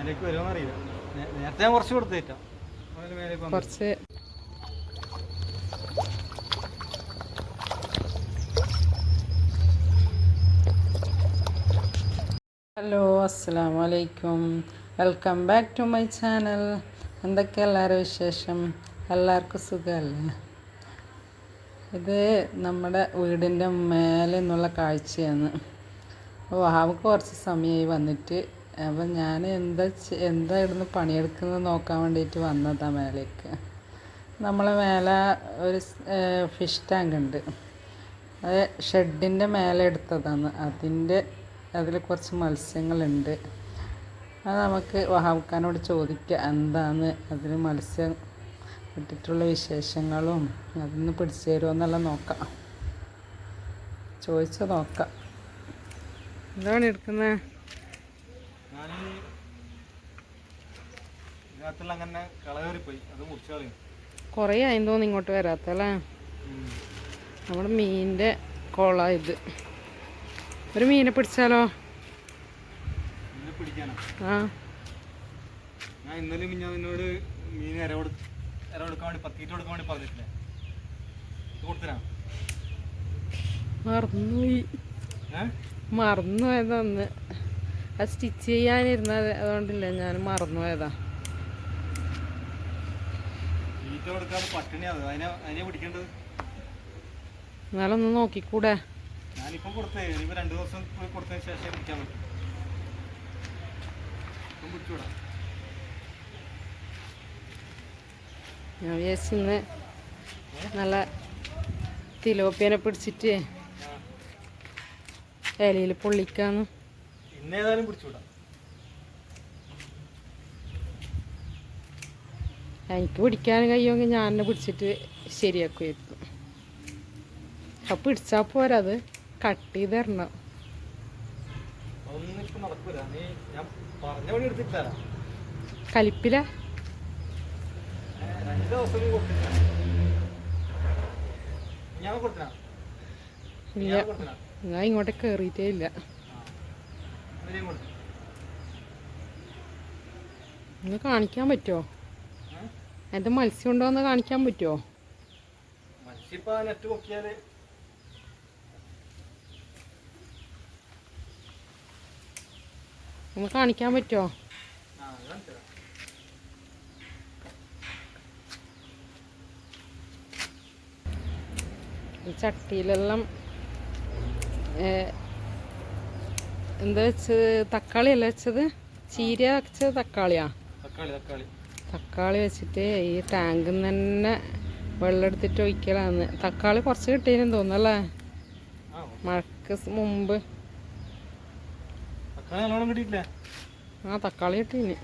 നേ- നേരത്തെ ഞാൻ കുറച്ച് കൊടുത്തേറ്റാ കുറച്ച്. ഹലോ അസ്സാം വലൈക്കും welcome back to my channel. എന്തൊക്കെ എല്ലാവരും വിശേഷം? എല്ലാവർക്കും സുഖമല്ലേ? ഇത് നമ്മുടെ വീടിന്റെ മേലെ നിന്നുള്ള കാഴ്ചയാണ്. അപ്പോൾ അവൾക്ക് കുറച്ച് സമയമായി വന്നിട്ട് അപ്പം ഞാൻ എന്താ എന്താ ഇവിടുന്ന് പണിയെടുക്കുന്നത് നോക്കാൻ വേണ്ടിയിട്ട് വന്നതാണ് മേലേക്ക്. നമ്മളെ മേലെ ഒരു ഫിഷ് ടാങ്ക് ഉണ്ട്. അത് ഷെഡിന്റെ മേലെ എടുത്തതാണ്. അതിന്റെ അതിൽ കുറച്ച് മത്സ്യങ്ങളുണ്ട്. അത് നമുക്ക് വഹാബ്ഖാനോട് ചോദിക്കുക എന്താണ് അതിൽ മത്സ്യം ഇട്ടിട്ടുള്ള വിശേഷങ്ങളും? അതൊന്ന് പിടിച്ചു തരുമോ നോക്കാം. ചോദിച്ചു നോക്കാം. എന്താണ് എടുക്കുന്നത് ഞാൻ അങ്ങനെ കളകേറിപ്പോയി അത് മുറിച്ച് കളയും. കുറേ ആയി തോന്നുന്നു ഇങ്ങോട്ട് വരാത്തല്ലേ? നമ്മുടെ മീനിന്റെ കോള ഇത്. ഒരു മീനെ പിടിച്ചാലോ? ആ. ഞാൻ ഇന്നലെ മീൻ വേണ്ടി പത്തീറ്റ് കൊടുക്കാൻ വേണ്ടി പറഞ്ഞിട്ടില്ലേ? കൊടുത്തരാ? മറന്നുപോയി. അത് സ്റ്റിച്ച് ചെയ്യാനിരുന്നത് അതുകൊണ്ടില്ല ഞാൻ മറന്നു പോയതാ തീറ്റ കൊടുക്കാതെ പട്ടിണിയാണ് അതിനെ അതിനെ പിടിക്കേണ്ടത്? നോക്കിക്കൂടെ. ഞാനിപ്പം കൊടുത്തേ. ഇനിയിപ്പോൾ രണ്ട് ദിവസം പോയി കൊടുത്തതിന് ശേഷം പിടിക്കാൻ പറ്റും. ഇപ്പം പിടിച്ചുവിടാം. ഞാൻ വിചാരിച്ചു ഇന്ന് നല്ല തിലോപ്പിയനെ പിടിച്ചിട്ട് ഇലയിൽ പൊള്ളിക്കാന്ന്. ഇന്നേതായാലും പിടിച്ചുവിടാം. എനിക്ക് പിടിക്കാൻ കഴിയുമെങ്കിൽ ഞാൻ തന്നെ പിടിച്ചിട്ട് ശരിയാക്കുമായിരുന്നു. അപ്പം പിടിച്ചാൽ പോരാ അത്. കട്ട് ചെയ്ത് തരണം. കലിപ്പില? ഇല്ല. ഞാൻ ഇങ്ങോട്ട് കയറിയിട്ടേ ഇല്ല. ഒന്ന് കാണിക്കാൻ പറ്റുമോ? അതിന്റെ മത്സ്യം ഉണ്ടോ എന്ന് കാണിക്കാൻ പറ്റുമോ ഒന്ന് കാണിക്കാൻ പറ്റുമോ ഈ ചട്ടിയിലെല്ലാം എന്താ വെച്ചത്? തക്കാളി അല്ല വെച്ചത്? ചീര വെച്ചത് തക്കാളിയാ? തക്കാളി തക്കാളി. തക്കാളി വെച്ചിട്ട് ഈ ടാങ്കിൽ നിന്ന് തന്നെ വെള്ളം എടുത്തിട്ട് ഒഴിക്കലാന്ന്. തക്കാളി കുറച്ച് കിട്ടിയെന്ന് തോന്നല്ലേ മഴക്ക് മുമ്പ്. ആ തക്കാളി കിട്ടീന്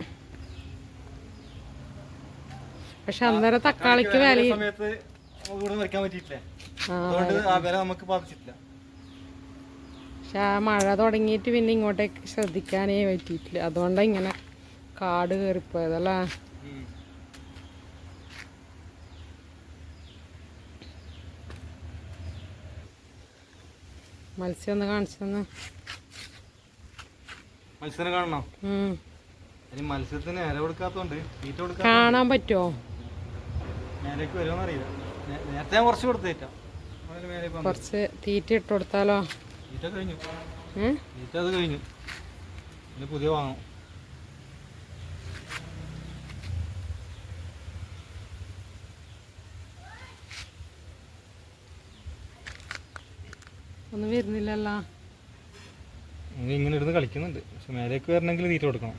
പക്ഷെ അന്നേരം തക്കാളിക്ക് വില പക്ഷെ ആ മഴ തുടങ്ങിയിട്ട് പിന്നെ ഇങ്ങോട്ടേക്ക് ശ്രദ്ധിക്കാനേ പറ്റിയിട്ടില്ല. അതുകൊണ്ടാണ് ഇങ്ങനെ കാട് കയറിപ്പോയതല്ലേ? മത്സ്യം ഒന്ന് കാണിച്ചു തന്നെ. കാണണോ? മത്സ്യത്തിന് ഇര കൊടുക്കാത്തോണ്ട് തീറ്റ കൊടുക്കാൻ കാണാൻ പറ്റുമോ മേലേക്ക് വരുമോന്ന് അറിയില്ല നേരത്തെ കുറച്ച് കൊടുത്തേറ്റാ കുറച്ച് തീറ്റ ഇട്ട് കൊടുത്താലോ? തീറ്റ കഴിഞ്ഞു. തീറ്റ അത് കഴിഞ്ഞു. പുതിയ വാങ്ങണം. ഒന്നും വരുന്നില്ലല്ലോ. ഇങ്ങനെ ഇരുന്ന് കളിക്കുന്നുണ്ട്. പക്ഷെ മേലേക്ക് വരണമെങ്കിൽ തീറ്റ കൊടുക്കണം.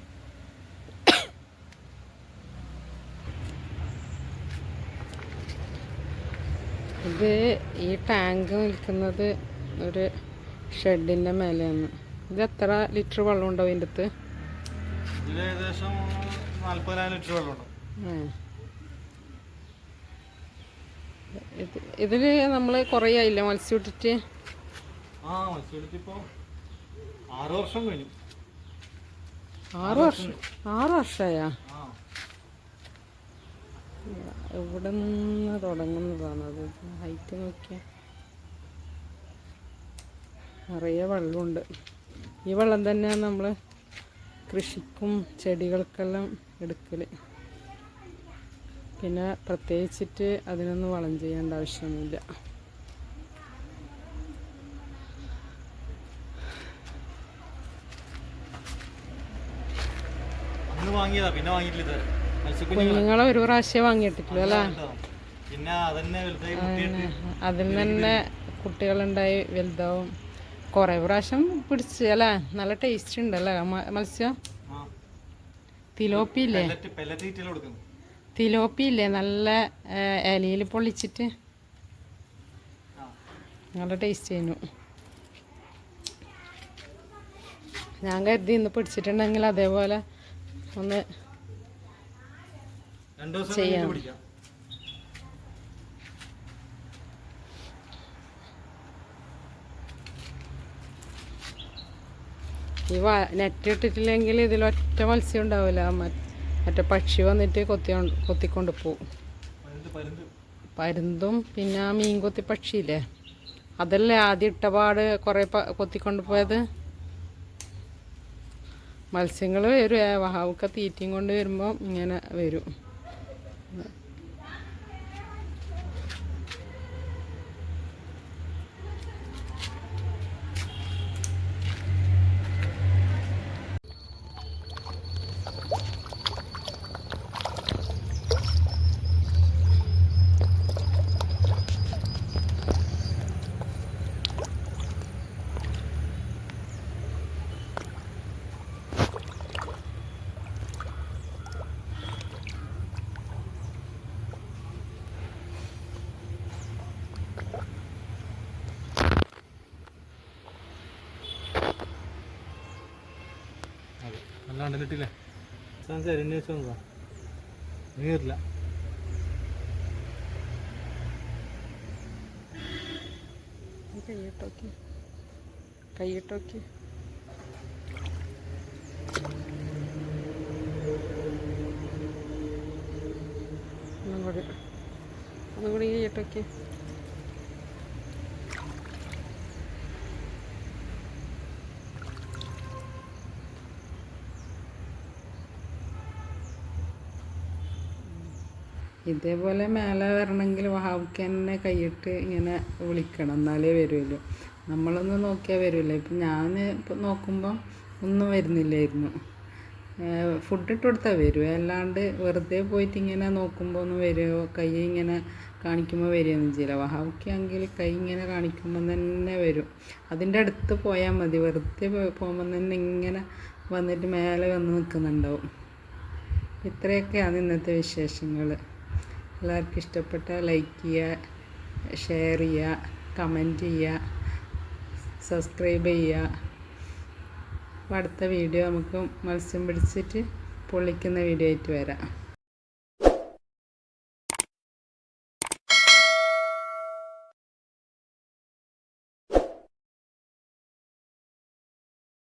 ഇത് ഈ ടാങ്ക് നിൽക്കുന്നത് ഒരു ഷെഡിന്റെ മേലെയാണ്. ഇത് എത്ര ലിറ്റർ വെള്ളം ഉണ്ടാവും ഇതിന്റെ അടുത്ത് ഇതിൽ ഏകദേശം നാൽപ്പതിനായിരം ലിറ്റർ വെള്ളമുണ്ട് ഇതിൽ നമ്മൾ കുറേ ആയില്ലേ മത്സ്യം ഇട്ടിട്ട്? ആ മത്സ്യം ഇപ്പോൾ ആറ് വർഷം കഴിഞ്ഞു. ആറ് വർഷം? ആറ് വർഷമായാ ആ. ഇവിടെ നിന്ന് തുടങ്ങുന്നതാണ് അത്? ഹൈറ്റ് നോക്കിയാൽ നിറയെ വെള്ളമുണ്ട്. ഈ വെള്ളം തന്നെയാണ് നമ്മൾ കൃഷിക്കും ചെടികൾക്കെല്ലാം എടുക്കൽ പിന്നെ പ്രത്യേകിച്ചിട്ട് അതിനൊന്നും വളം ചെയ്യേണ്ട ആവശ്യമൊന്നുമില്ല. അന്ന് വാങ്ങിയതാ. പിന്നെ വാങ്ങിയിട്ടില്ല ഇതുവരെ മത്സ്യക്കുഞ്ഞുങ്ങളെ കുഞ്ഞുങ്ങളെ ഒരു പ്രാവശ്യം വാങ്ങിയിട്ടില്ല അല്ലേ. പിന്നെ അതന്നെ അതിൽ തന്നെ കുട്ടികളുണ്ടായി വലുതാവും. കുറേ പ്രാവശ്യം പിടിച്ച് അല്ലേ? നല്ല ടേസ്റ്റ് ഉണ്ടല്ലേ മത്സ്യം? തിലോപ്പിയില്ലേ തിലോപ്പി ഇല്ലേ? പെല്ലറ്റ് പെല്ലറ്റ് തീറ്റയിൽ കൊടുക്കുന്നു തിലോപ്പി ഇല്ലേ? നല്ല ഇലയിൽ പൊള്ളിച്ചിട്ട്. നല്ല ടേസ്റ്റ് ചെയ്യുന്നു ഞാൻ കരുതി ഇന്ന് പിടിച്ചിട്ടുണ്ടെങ്കിൽ അതേപോലെ ഒന്ന് ചെയ്യാം. ഈ വ നെറ്റ് ഇട്ടിട്ടില്ലെങ്കിൽ ഇതിലൊറ്റ മത്സ്യം ഉണ്ടാവില്ല. മറ്റേ പക്ഷി വന്നിട്ട് കൊത്തി കൊത്തിക്കൊണ്ട് പോകും പരുന്തും പിന്നെ ആ മീൻ കൊത്തി പക്ഷിയില്ലേ? അതല്ലേ ആദ്യം ഇട്ടപാട് കുറേ കൊത്തിക്കൊണ്ട് പോയത്? മത്സ്യങ്ങൾ വരും. വഹാവൊക്കെ തീറ്റയും കൊണ്ട് വരുമ്പോൾ ഇങ്ങനെ വരും. കിട്ടില്ലേ സംസാരം അന്വേഷിച്ചു നോക്കുക നീറില്ല. കൈയിട്ടോക്കി കൈയിട്ടോക്കി ഒന്നും കൂടി ഒന്നും കൂടി കൈയിട്ടോക്കി ഇതേപോലെ മേലെ വരണമെങ്കിൽ വഹാവുക്ക് തന്നെ കൈയിട്ട് ഇങ്ങനെ വിളിക്കണം. എന്നാലേ വരുമല്ലോ നമ്മളൊന്ന് നോക്കിയാൽ വരില്ല ഇപ്പം ഞാൻ ഇപ്പം നോക്കുമ്പോൾ ഒന്നും വരുന്നില്ലായിരുന്നു. ഫുഡ് ഇട്ട് കൊടുത്താൽ വരും. അല്ലാണ്ട് വെറുതെ പോയിട്ട് ഇങ്ങനെ നോക്കുമ്പോൾ ഒന്നും വരുമോ കൈ ഇങ്ങനെ കാണിക്കുമ്പോൾ വരികയൊന്നും ചെയ്യില്ല. വഹാവുക്കാണെങ്കിൽ കൈ ഇങ്ങനെ കാണിക്കുമ്പോൾ തന്നെ വരും. അതിന്റെ അടുത്ത് പോയാൽ മതി. വെറുതെ പോകുമ്പോൾ തന്നെ ഇങ്ങനെ വന്നിട്ട് മേലെ വന്ന് നിൽക്കുന്നുണ്ടാവും ഇത്രയൊക്കെയാണ് ഇന്നത്തെ വിശേഷങ്ങൾ എല്ലാവർക്കും ഇഷ്ടപ്പെട്ട ലൈക്ക് ചെയ്യുക ഷെയർ ചെയ്യുക കമന്റ് ചെയ്യുക സബ്സ്ക്രൈബ് ചെയ്യുക. അപ്പോൾ അടുത്ത വീഡിയോ നമുക്ക് മത്സ്യം പിടിച്ചിട്ട് പൊള്ളിക്കുന്ന വീഡിയോ ആയിട്ട് വരാം.